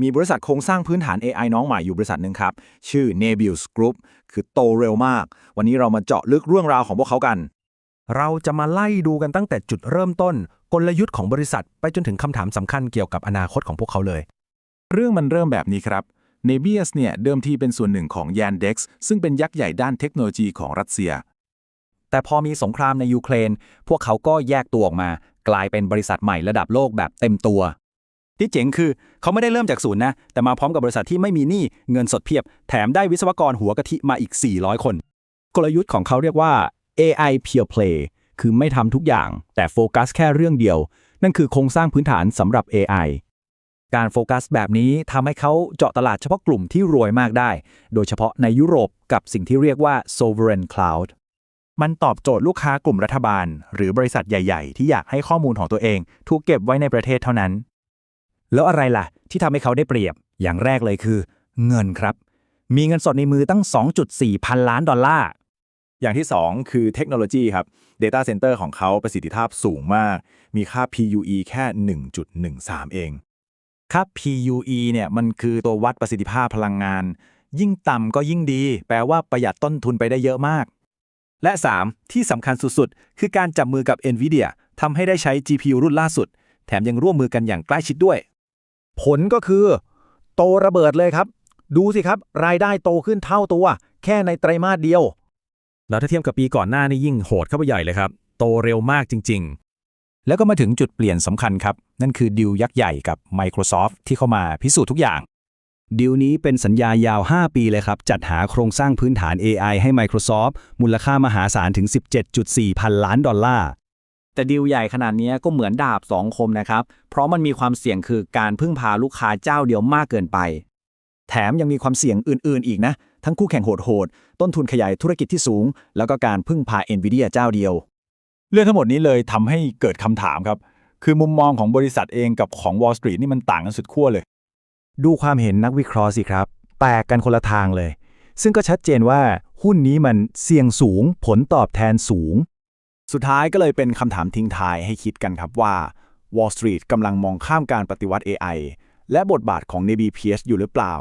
มีบริษัทโครงสร้างพื้นฐาน AI น้องใหม่อยู่บริษัทหนึ่งครับ ชื่อ Nebius Group คือโตเร็วมาก วันนี้เรามาเจาะลึกเรื่องราวของพวกเขากัน เราจะมาไล่ดูกันตั้งแต่จุดเริ่มต้น กลยุทธ์ของบริษัท ไปจนถึงคำถามสำคัญเกี่ยวกับอนาคตของพวกเขาเลย เรื่องมันเริ่มแบบนี้ครับ Nebius เนี่ยเดิมทีเป็นส่วนหนึ่งของ Yandex ซึ่งเป็นยักษ์ใหญ่ด้านเทคโนโลยีของรัสเซีย แต่พอมีสงครามในยูเครน พวกเขาก็แยกตัวออกมา กลายเป็นบริษัทใหม่ระดับโลกแบบเต็มตัว ที่เจ๋งคือเขาไม่ได้เริ่มจากศูนย์นะ แต่มาพร้อมกับบริษัทที่ไม่มีหนี้เงินสดเพียบ แถมได้วิศวกรหัวกะทิมาอีก 400 คน กลยุทธ์ของเขาเรียกว่า AI Pure Play คือไม่ทำทุกอย่าง แต่โฟกัสแค่เรื่องเดียว นั่นคือโครงสร้างพื้นฐานสำหรับ AI การโฟกัสแบบนี้ทำให้เขาเจาะตลาดเฉพาะกลุ่มที่รวยมากได้ โดยเฉพาะในยุโรปกับสิ่งที่เรียกว่า sovereign cloud มันตอบโจทย์ลูกค้ากลุ่มรัฐบาล หรือบริษัทใหญ่ ๆ ที่อยากให้ข้อมูลของตัวเอง ถูกเก็บไว้ในประเทศเท่านั้น แล้วอะไรล่ะ ที่ทำให้เขาได้เปรียบ อย่างแรกเลยคือ เงินครับ มีเงินสดในมือตั้ง 2.4 พันล้านดอลลาร์ อย่างที่ 2 คือเทคโนโลยีครับ Data Center ของเขาประสิทธิภาพสูงมาก มีค่า PUE แค่ 1.13 เองค่า PUE เนี่ยมันคือตัววัดประสิทธิภาพพลังงาน ยิ่งต่ำก็ยิ่งดี แปลว่าประหยัดต้นทุนไปได้เยอะมาก และ 3 ที่สำคัญสุดๆ คือการจับมือกับ NVIDIA ทำให้ได้ใช้ GPU รุ่นล่าสุด แถมยังร่วมมือกันอย่างใกล้ชิดด้วย ผลก็คือ โตระเบิดเลยครับ ดูสิครับ รายได้โตขึ้นเท่าตัว แค่ในไตรมาสเดียว แล้วถ้าเทียบกับปีก่อนหน้านี่ยิ่งโหดเข้าไปใหญ่เลยครับ โตเร็วมากจริงแล้วก็มาถึงจุดเปลี่ยนสำคัญครับ นั่นคือดิวยักษ์ใหญ่กับ Microsoft ที่เข้ามาพิสูจน์ทุกอย่างดิวนี้เป็นสัญญายาว 5 ปีเลยครับ จัดหาโครงสร้างพื้นฐาน AI ให้ Microsoft มูลค่ามหาศาลถึง 17.4 พันล้านดอลลาร์ แต่ดีลใหญ่ขนาดนี้ก็เหมือนดาบสองคมนะครับ เพราะมันมีความเสี่ยงคือการพึ่งพาลูกค้าเจ้าเดียวมากเกินไป แถมยังมีความเสี่ยงอื่น ๆ อีกนะ ทั้งคู่แข่งโหดๆ ต้นทุนขยายธุรกิจที่สูง แล้วก็การพึ่งพา NVIDIA เจ้าเดียว เรื่องทั้งหมดนี้เลยทำให้เกิดคำถามครับ คือมุมมองของบริษัทเองกับของ Wall Street นี่มันต่างกันสุดขั้วเลย ดูความเห็นนักวิเคราะห์สิครับ แตกกันคนละทางเลย ซึ่งก็ชัดเจนว่าหุ้นนี้มันเสี่ยงสูง ผลตอบแทนสูง สุดท้ายก็เลยเป็นคำถามทิ้งท้ายให้คิดกันครับว่า Wall Street กำลังมองข้ามการปฏิวัติ AI และบทบาทของ n b p s อยู่หรือเปล่า